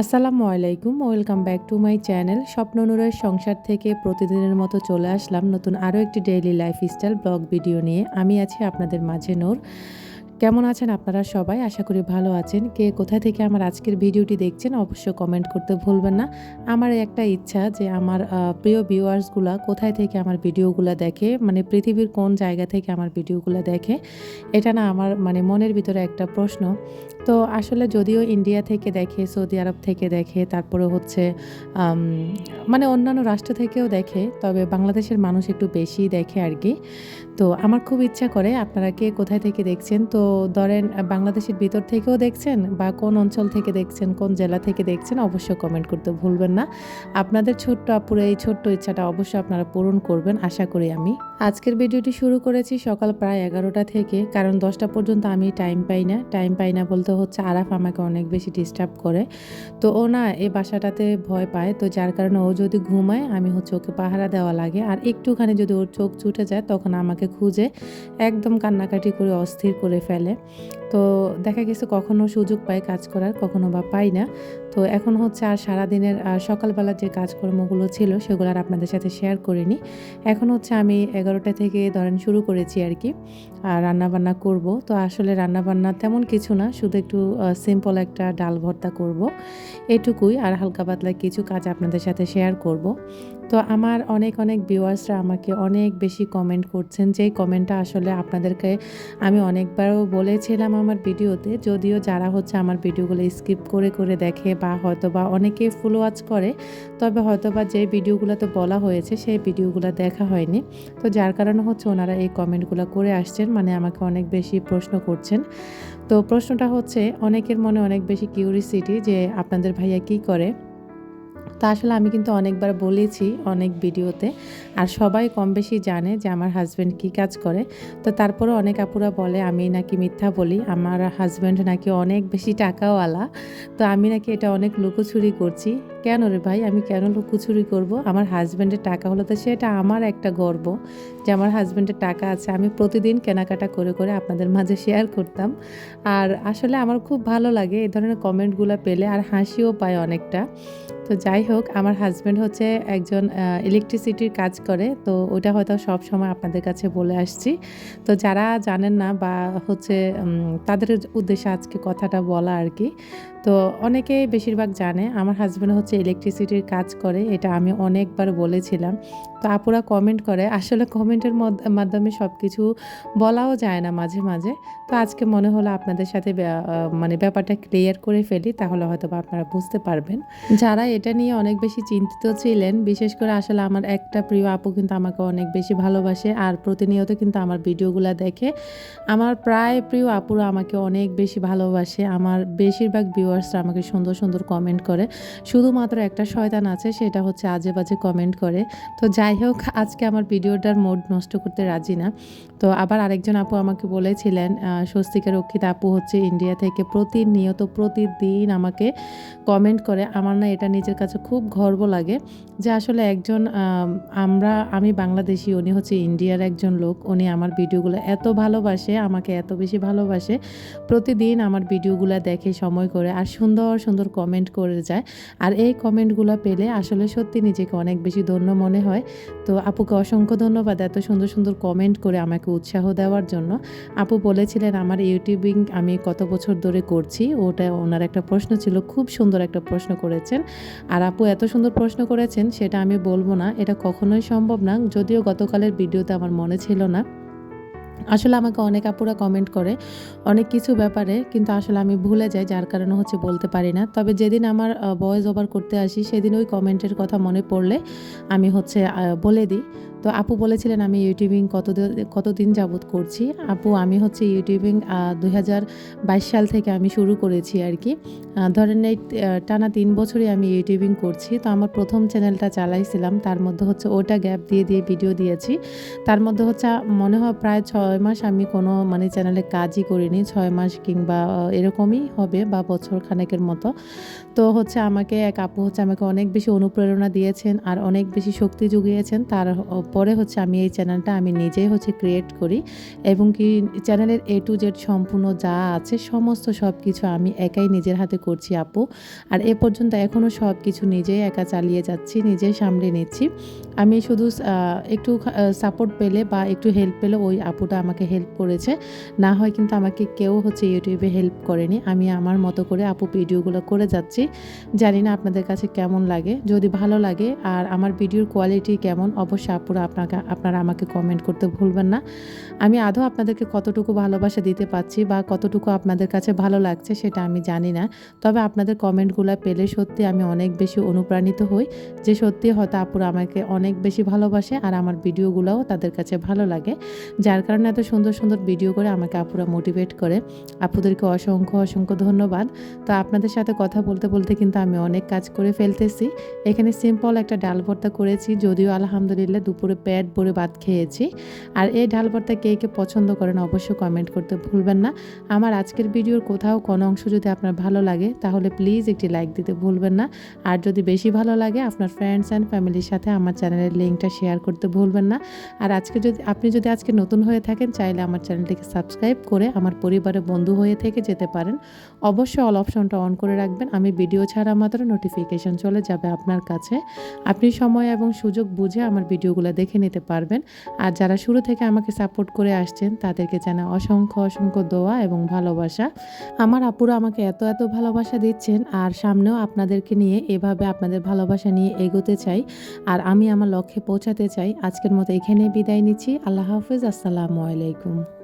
আসসালামু আলাইকুম, welcome back to my channel. স্বপ্ননুরের সংসার থেকে প্রতিদিনের মতো চলে আসলাম নতুন আরও একটি ডেইলি লাইফস্টাইল ব্লগ ভিডিও নিয়ে। আমি আছি আপনাদের মাঝে নূর। কেমন আছেন আপনারা সবাই? আশা করি ভালো আছেন। কে কোথা থেকে আমার আজকের ভিডিওটি দেখছেন অবশ্যই কমেন্ট করতে ভুলবেন না। আমার একটা ইচ্ছা যে আমার প্রিয় ভিউয়ার্সগুলা কোথায় থেকে আমার ভিডিওগুলো দেখে মানে পৃথিবীর কোন জায়গা থেকে আমার ভিডিওগুলো দেখে, এটা না আমার মানে মনের ভিতরে একটা প্রশ্ন। তো আসলে যদিও ইন্ডিয়া থেকে দেখে সৌদি আরব থেকে দেখে তারপরে হচ্ছে মানে অন্যান্য রাষ্ট্র থেকেও দেখে, তবে বাংলাদেশের মানুষ একটু বেশি দেখে আর কি। তো আমার খুব ইচ্ছা করে আপনারা কে কোথায় থেকে দেখছেন? তো ধরেন, বাংলাদেশের ভিতর থেকেও দেখছেন বা কোন অঞ্চল থেকে দেখছেন, কোন জেলা থেকে দেখছেন, অবশ্যই কমেন্ট করতে ভুলবেন না। আপনাদের ছোট্ট আপুরে এই ছোট্ট ইচ্ছাটা অবশ্যই আপনারা পূরণ করবেন, আশা করি আমি। আজকের ভিডিওটি শুরু করেছি সকাল প্রায় এগারোটা থেকে, কারণ দশটা পর্যন্ত আমি টাইম পাই না। টাইম পাই না বলতে হচ্ছে আরাফ আমাকে অনেক বেশি ডিস্টার্ব করে। তো ও না এই বাসাটাতে ভয় পায়, তো যার কারণে ও যদি ঘুমায়, আমি হচ্ছে ওকে পাহারা দেওয়া লাগে। আর একটুখানি যদি ওর চোখ ছুটে যায়, তখন আমাকে খুঁজে একদম কান্নাকাটি করে, অস্থির করে ফেলে। তো দেখা গেছে কখনো সুযোগ পাই কাজ করার, কখনো বা পাই না। তো এখন হচ্ছে আর সারাদিনের সকালবেলার যে কাজকর্মগুলো ছিল সেগুলো আর আপনাদের সাথে শেয়ার করিনি এখন হচ্ছে আমি এগারোটা থেকে ধরেন শুরু করেছি আর কি, আর রান্নাবান্না করব। তো আসলে রান্নাবান্না তেমন কিছু না, শুধু একটু সিম্পল একটা ডাল ভর্তা করব এটুকুই, আর হালকা পাতলা কিছু কাজ আপনাদের সাথে শেয়ার করব। তো আমার অনেক অনেক ভিউয়ার্সরা আমাকে অনেক বেশি কমেন্ট করছেন, যেই কমেন্টটা আসলে আপনাদেরকে আমি অনেকবারও বলেছিলাম আমার ভিডিওতে, যদিও যারা হচ্ছে আমার ভিডিওগুলো স্কিপ করে করে দেখে বা হয়তো বা অনেকেই ফুল ওয়াচ করে, তবে হয়তো বা যে ভিডিওগুলোতে বলা হয়েছে সেই ভিডিওগুলো দেখা হয়নি। তো যার কারণে হচ্ছে ওনারা এই কমেন্টগুলো করে আসছেন মানে আমাকে অনেক বেশি প্রশ্ন করছেন। তো প্রশ্নটা হচ্ছে, অনেকের মনে অনেক বেশি কিউরিসিটি যে আপনাদের ভাইয়া কি করে? তা আসলে আমি কিন্তু অনেকবার বলেছি অনেক ভিডিওতে। আর সবাই কম বেশি জানে যে আমার হাজব্যান্ড কি কাজ করে। তো তারপরে অনেক আপুরা বলে, আমি নাকি মিথ্যা বলি। আমার হাজব্যান্ড নাকি অনেক বেশি টাকাওয়ালা। তো আমি নাকি এটা অনেক লুকোচুরি করছি। কেন রে ভাই? আমি কেন লুকোচুরি করব? আমার হাজব্যান্ডের টাকা হলো তো সেটা আমার একটা গর্ব যে আমার হাজব্যান্ডের টাকা আছে। আমি প্রতিদিন কেনাকাটা করে করে আপনাদের মাঝে শেয়ার করতাম। আর আসলে আমার খুব ভালো লাগে এই ধরনের কমেন্টগুলো পেলে আর হাসিও পায় অনেকটা। তো যাই হোক, আমার হাজব্যান্ড হচ্ছে একজন ইলেকট্রিসিটির কাজ করে। তো ওটা হয়তো সব সময় আপনাদের কাছে বলে আসছি। তো যারা জানেন না বা হচ্ছে তাদের উদ্দেশ্যে আজকে কথাটা বলা আর কি। তো অনেকে বেশিরভাগ জানে আমার হাজব্যান্ড হচ্ছে ইলেকট্রিসিটির কাজ করে, এটা আমি অনেকবার বলেছিলাম। তো আপুরা কমেন্ট করে, আসলে কমেন্টের মাধ্যমে সব কিছু বলাও যায় না মাঝে মাঝে। তো আজকে মনে হলো আপনাদের সাথে মানে ব্যাপারটা ক্লিয়ার করে ফেলি, তাহলে হয়তো আপনারা বুঝতে পারবেন। যারা এটা নিয়ে অনেক বেশি চিন্তিত ছিলেন, বিশেষ করে আসলে আমার একটা প্রিয় আপু কিন্তু আমাকে অনেক বেশি ভালোবাসে আর প্রতিনিয়ত কিন্তু আমার ভিডিওগুলো দেখে। আমার প্রায় প্রিয় আপুরা আমাকে অনেক বেশি ভালোবাসে, আমার বেশিরভাগ ভিউয়ার্সরা আমাকে সুন্দর সুন্দর কমেন্ট করে। শুধুমাত্র একটা শয়তান আছে, সেটা হচ্ছে আজে বাজে কমেন্ট করে। তো যাই হোক, আজকে আমার ভিডিওটার মোড নষ্ট করতে রাজি না। তো আবার আরেকজন আপু আমাকে বলেছিলেন স্বস্তিকা রক্ষিত আপু হচ্ছে ইন্ডিয়া থেকে প্রতিনিয়ত প্রতিদিন আমাকে কমেন্ট করে। আমার না এটা নিজের কাছে খুব গর্ব লাগে যে আসলে একজন আমরা, আমি বাংলাদেশি, উনি হচ্ছে ইন্ডিয়ার একজন লোক। উনি আমার ভিডিওগুলো এত ভালোবাসে, আমাকে এত বেশি ভালোবাসে। প্রতিদিন আমার ভিডিওগুলো দেখে, সময় করে। আর সুন্দর সুন্দর কমেন্ট করে যায়। আর এই কমেন্টগুলো পেলে আসলে সত্যি নিজেকে অনেক বেশি ধন্য মনে হয়। তো আপুকে অসংখ্য ধন্যবাদ এত সুন্দর সুন্দর কমেন্ট করে আমাকে উৎসাহ দেওয়ার জন্য। আপু বলেছিলেন, আমার ইউটিউবিং আমি কত বছর ধরে করছি? ওটা ওনার একটা প্রশ্ন ছিল, খুব সুন্দর একটা প্রশ্ন করেছেন। আর আপু এত সুন্দর প্রশ্ন করেছেন, সেটা আমি বলব না। এটা কখনোই সম্ভব না। যদিও গতকালের ভিডিওতে আমার মনে ছিল না। আসলে আমাকে অনেক আপুরা কমেন্ট করে অনেক কিছু ব্যাপারে, কিন্তু আসলে আমি ভুলে যাই, যার কারণে হচ্ছে বলতে পারি না। তবে যেদিন আমার ভয়েস ওভার করতে আসি, সেদিন ওই কমেন্টের কথা মনে পড়লে আমি হচ্ছে বলে দিই। তো আপু বলেছিলেন, আমি ইউটিউবিং কত কতদিন যাবত করছি? আপু, আমি হচ্ছে ইউটিউবিং দুই হাজার বাইশ সাল থেকে আমি শুরু করেছি আর কি। ধরেন এই টানা তিন বছরই আমি ইউটিউবিং করছি। তো আমার প্রথম চ্যানেলটা চালাইছিলাম। তার মধ্যে হচ্ছে ওটা গ্যাপ দিয়ে দিয়ে ভিডিও দিয়েছি। তার মধ্যে হচ্ছে মনে হয় প্রায় ছয় মাস আমি কোনো মানে চ্যানেলে কাজই করিনি। ছয় মাস কিংবা এরকমই হবে বা বছর খানেকের মতো। তো হচ্ছে আমাকে এক আপু হচ্ছে আমাকে অনেক বেশি অনুপ্রেরণা দিয়েছেন আর অনেক বেশি শক্তি জুগিয়েছেন। তার পরে হচ্ছে আমি এই চ্যানেলটা আমি নিজেই হচ্ছে ক্রিয়েট করি এবং কি চ্যানেলের এ টু জেড সম্পূর্ণ যা আছে সমস্ত সব কিছু আমি একাই নিজের হাতে করছি আপু। আর এ পর্যন্ত এখনও সব কিছু নিজেই একা চালিয়ে যাচ্ছি, নিজেই সামলে নিচ্ছি। আমি শুধু একটু সাপোর্ট পেলে বা একটু হেল্প পেলে ওই আপুটা আমাকে হেল্প করেছে। না হয় কিন্তু আমাকে কেউ হচ্ছে ইউটিউবে হেল্প করেনি। আমি আমার মতো করে আপু ভিডিওগুলো করে যাচ্ছি। জানি না আপনাদের কাছে কেমন লাগে। যদি ভালো লাগে আর আমার ভিডিওর কোয়ালিটি কেমন, অবশ্যই আপুরা আপনাকে, আপনারা আমাকে কমেন্ট করতে ভুলবেন না। আমি আদৌ আপনাদেরকে কতটুকু ভালোবাসা দিতে পারছি বা কতটুকু আপনাদের কাছে ভালো লাগছে সেটা আমি জানি না। তবে আপনাদের কমেন্টগুলো পেলে সত্যি আমি অনেক বেশি অনুপ্রাণিত হই। যে সত্যি হয়তো আপুরা আমাকে অনেক বেশি ভালোবাসে আর আমার ভিডিওগুলোও তাদের কাছে ভালো লাগে। যার কারণে এত সুন্দর সুন্দর ভিডিও করে আমাকে আপুরা মোটিভেট করে। আপুদেরকে অসংখ্য অসংখ্য ধন্যবাদ। তো আপনাদের সাথে কথা বলতে বলতে কিন্তু আমি অনেক কাজ করে ফেলতেছি। এখানে সিম্পল একটা ডাল ভর্তা করেছি, যদিও আলহামদুলিল্লাহ দুপুরে পেট ভরে ভাত খেয়েছি। আর এই ডাল ভর্তা কে কে পছন্দ করেন অবশ্যই কমেন্ট করতে ভুলবেন না। আমার আজকের ভিডিওর কোথাও কোনো অংশ যদি আপনার ভালো লাগে, তাহলে প্লিজ একটি লাইক দিতে ভুলবেন না। আর যদি বেশি ভালো লাগে, আপনার ফ্রেন্ডস অ্যান্ড ফ্যামিলির সাথে আমার চ্যানেলের লিঙ্কটা শেয়ার করতে ভুলবেন না। আর আজকে যদি, আপনি যদি আজকে নতুন হয়ে থাকেন, চাইলে আমার চ্যানেলটিকে সাবস্ক্রাইব করে আমার পরিবারের বন্ধু হয়ে থেকে যেতে পারেন। অবশ্যই অল অপশনটা অন করে রাখবেন। আমি ভিডিও ছাড়া মাত্র নোটিফিকেশন চলে যাবে আপনার কাছে। আপনি সময় এবং সুযোগ বুঝে আমার ভিডিওগুলো দেখে নিতে পারবেন। আর যারা শুরু থেকে আমাকে সাপোর্ট করে আসছেন, তাদেরকে জানা অসংখ্য অসংখ্য দোয়া এবং ভালোবাসা। আমার আপুরা আমাকে এত এত ভালোবাসা দিচ্ছেন, আর সামনেও আপনাদেরকে নিয়ে এভাবে আপনাদের ভালোবাসা নিয়ে এগোতে চাই। আর আমি আমার লক্ষ্যে পৌঁছাতে চাই। আজকের মতো এখানে বিদায় নিচ্ছি। আল্লাহ হাফিজ। আসসালামু আলাইকুম।